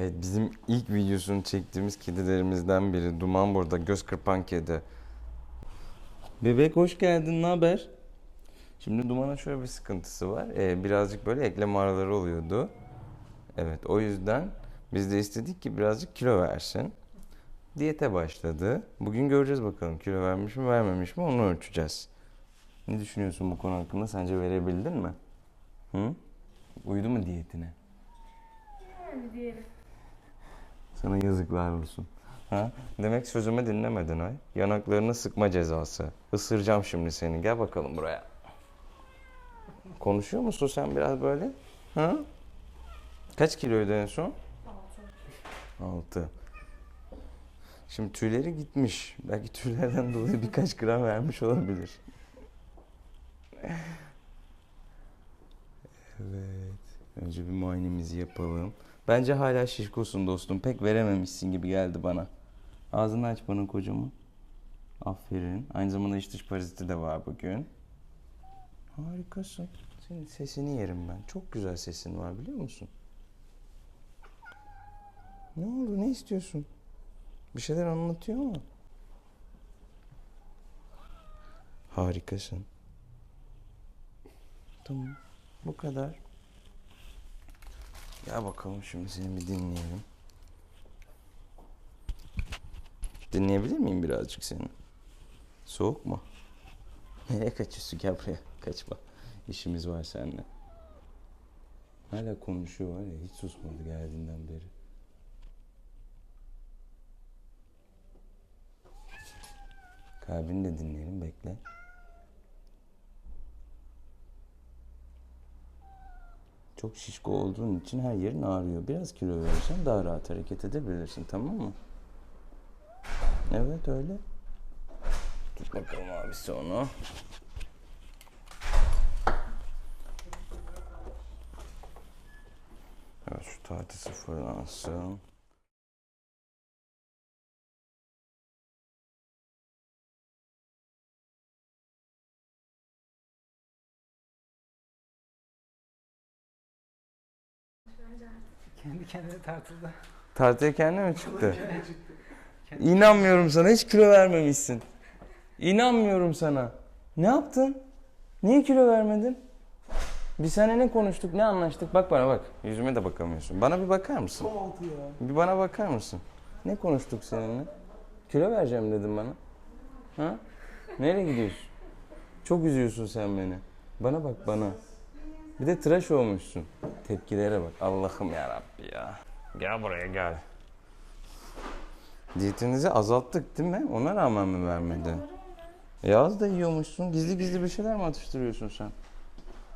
Evet bizim ilk videosunu çektiğimiz kedilerimizden biri. Duman burada göz kırpan kedi. Bebek hoş geldin ne haber? Şimdi Duman'ın şöyle bir sıkıntısı var. Ee, birazcık böyle eklem ağrıları oluyordu. Evet o yüzden biz de istedik ki birazcık kilo versin. Diyete başladı. Bugün göreceğiz bakalım kilo vermiş mi vermemiş mi onu ölçeceğiz. Ne düşünüyorsun bu konu hakkında? Sence verebildin mi? Hı? Uydu mu diyetine? Yani diyelim. Sana yazıklar olsun. Ha? Demek sözümü dinlemedin ay. Yanaklarını sıkma cezası. Isıracağım şimdi seni. Gel bakalım buraya. Konuşuyor musun sen biraz böyle? Ha? Kaç kiloydu en son? Altı. 6. Şimdi tüyleri gitmiş. Belki tüylerden dolayı birkaç gram vermiş olabilir. Evet. Önce bir muayenemizi yapalım. Bence hala şişkosun dostum. Pek verememişsin gibi geldi bana. Ağzını aç bana kocaman. Aferin. Aynı zamanda iç dış paraziti de var bugün. Harikasın. Senin sesini yerim ben. Çok güzel sesin var biliyor musun? Ne oldu? Ne istiyorsun? Bir şeyler anlatıyor mu? Harikasın. Tamam. Bu kadar. Gel bakalım şimdi seni bir dinleyelim. Dinleyebilir miyim birazcık seni? Soğuk mu? Nereye kaçıyorsun? Gel buraya. Kaçma. İşimiz var seninle. Hala konuşuyor var ya hiç susmadı geldiğinden beri. Kalbini de dinleyelim bekle. Çok şişko olduğun için her yerin ağrıyor. Biraz kilo verirsen daha rahat hareket edebilirsin tamam mı? Evet öyle. Tut bakalım abisi onu. Evet şu tartı sıfırlansın. Kendi kendine tartıldı. Tartıya kendine mi çıktı? İnanmıyorum sana. Hiç kilo vermemişsin. İnanmıyorum sana. Ne yaptın? Niye kilo vermedin? Biz seninle ne konuştuk, ne anlaştık? Bak bana bak. Yüzüme de bakamıyorsun. Bana bir bakar mısın? Bir bana bakar mısın? Ne konuştuk seninle? Kilo vereceğim dedim bana. Ha? Nereye gidiyorsun? Çok üzüyorsun sen beni. Bana bak bana. Bir de tıraş olmuşsun. Tepkilere bak. Allah'ım ya Rabbi ya. Gel buraya gel. Diyetinizi azalttık değil mi? Ona rağmen mi vermedin? E az da yiyormuşsun. Gizli gizli bir şeyler mi atıştırıyorsun sen?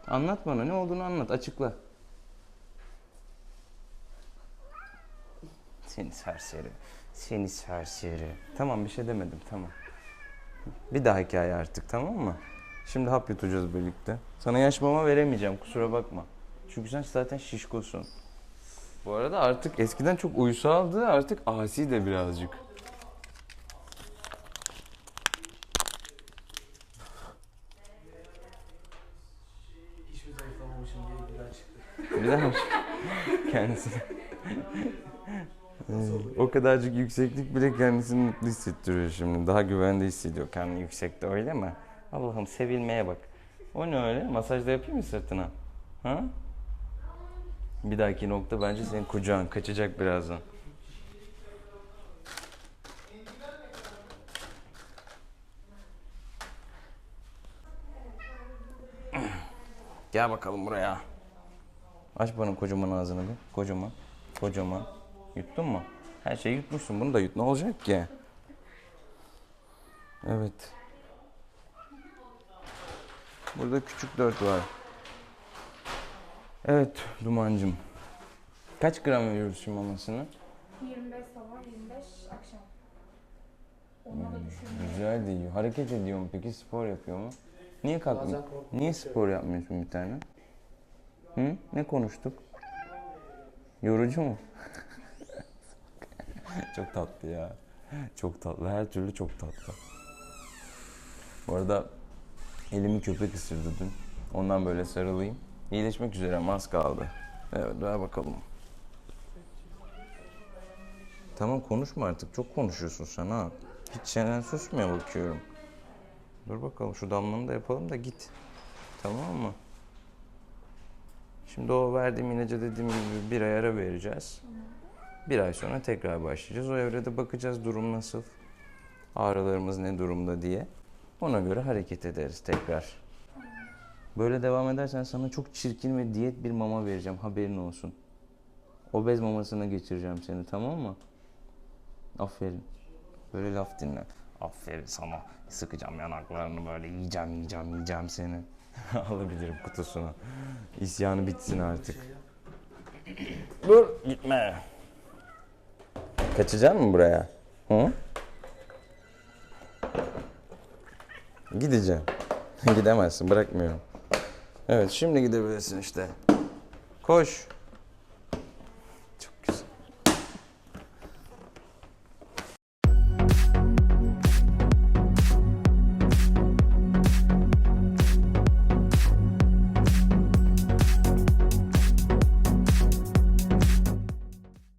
Anlat bana ne olduğunu anlat. Açıkla. Seni serseri. Seni serseri. Tamam bir şey demedim tamam. Bir daha hikaye artık tamam mı? Şimdi hap yutacağız birlikte. Sana yaş mama veremeyeceğim kusura bakma. Çünkü sen zaten şişkosun. Bu arada artık eskiden çok uysaldı artık asi de birazcık. Hiçbir zayıflamamışım diye güzel çıktı. Bir daha mı? Kendisi. Ee, o kadarcık yükseklik bile kendisini mutlu hissettiriyor şimdi. Daha güvende hissediyor kendini yüksekte öyle mi? Allah'ım sevilmeye bak. O ne öyle? Masajda yapayım mı sırtına? Ha? Bir dahaki nokta bence senin kucağın kaçacak birazdan. Gel bakalım buraya. Aç bana kocaman ağzını bir. Kocaman. Kocaman. Yuttun mu? Her şeyi yutmuşsun. Bunu da yut. Ne olacak ki? Evet. Burada küçük dört var. Evet Duman'cım. Kaç gram veriyoruz şimdi mamasını? 25 sabah, 25 akşam. Ona da düşünüyorum. Güzel de yiyor. Hareket ediyor mu peki? Spor yapıyor mu? Niye kalkmıyor? Bazen korkuyorum. Niye spor yapmıyorsun bir tane? Hı? Ne konuştuk? Yorucu mu? çok tatlı ya. Çok tatlı. Her türlü çok tatlı. Bu arada elimi köpek ısırdı dün. Ondan böyle sarılayım. İyileşmek üzere az kaldı. Evet ver bakalım. Tamam konuşma artık. Çok konuşuyorsun sen ha. Hiç çenen susmuyor bakıyorum. Dur bakalım şu damlanı da yapalım da git. Tamam mı? Şimdi o verdiğim ilacı dediğim gibi bir ay ara vereceğiz. Bir ay sonra tekrar başlayacağız. O evrede bakacağız durum nasıl. Ağrılarımız ne durumda diye. Ona göre hareket ederiz tekrar. Böyle devam edersen sana çok çirkin ve diyet bir mama vereceğim. Haberin olsun. Obez mamasına geçireceğim seni tamam mı? Aferin. Böyle laf dinle. Aferin sana. Sıkacağım yanaklarını böyle yiyeceğim yiyeceğim yiyeceğim seni. Alabilirim kutusunu. İsyanı bitsin artık. Dur gitme. Kaçacak mı buraya? Hı? Gideceğim. Gidemezsin bırakmıyorum. Evet şimdi gidebilirsin işte. Koş.